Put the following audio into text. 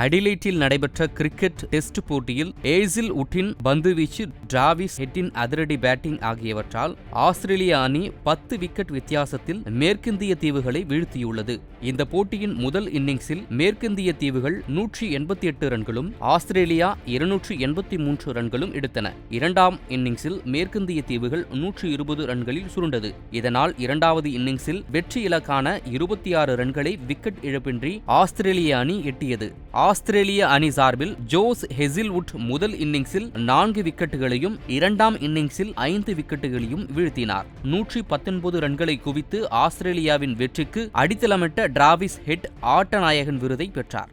அடிலைட்டில் நடைபெற்ற cricket test போட்டியில் ஏசில் உட்டின் பந்துவீச்சு Travis ஹெட்டின் அதிரடி பேட்டிங் ஆகியவற்றால் ஆஸ்திரேலிய அணி பத்து விக்கெட் வித்தியாசத்தில் மேற்கிந்திய தீவுகளை வீழ்த்தியுள்ளது. இந்த போட்டியின் முதல் இன்னிங்ஸில் மேற்கிந்திய தீவுகள் நூற்றி எண்பத்தி எட்டு ரன்களும் ஆஸ்திரேலியா இருநூற்றி எண்பத்தி மூன்று ரன்களும் எடுத்தன. இரண்டாம் இன்னிங்ஸில் மேற்கிந்திய தீவுகள் நூற்றி இருபது ரன்களில் சுருண்டது. இதனால் இரண்டாவது இன்னிங்ஸில் வெற்றி இலக்கான இருபத்தி ஆறு ரன்களை விக்கெட் இழப்பின்றி ஆஸ்திரேலிய அணி எட்டியது. ஆஸ்திரேலிய அணி சார்பில் ஜோஸ் ஹெசில்வுட் முதல் இன்னிங்ஸில் நான்கு விக்கெட்டுகளையும் இரண்டாம் இன்னிங்ஸில் ஐந்து விக்கெட்டுகளையும் வீழ்த்தினார். நூற்றி பத்தொன்பது ரன்களை குவித்து ஆஸ்திரேலியாவின் வெற்றிக்கு அடித்தளமிட்ட டிராவிஸ் ஹெட் ஆட்டநாயகன் விருதை பெற்றார்.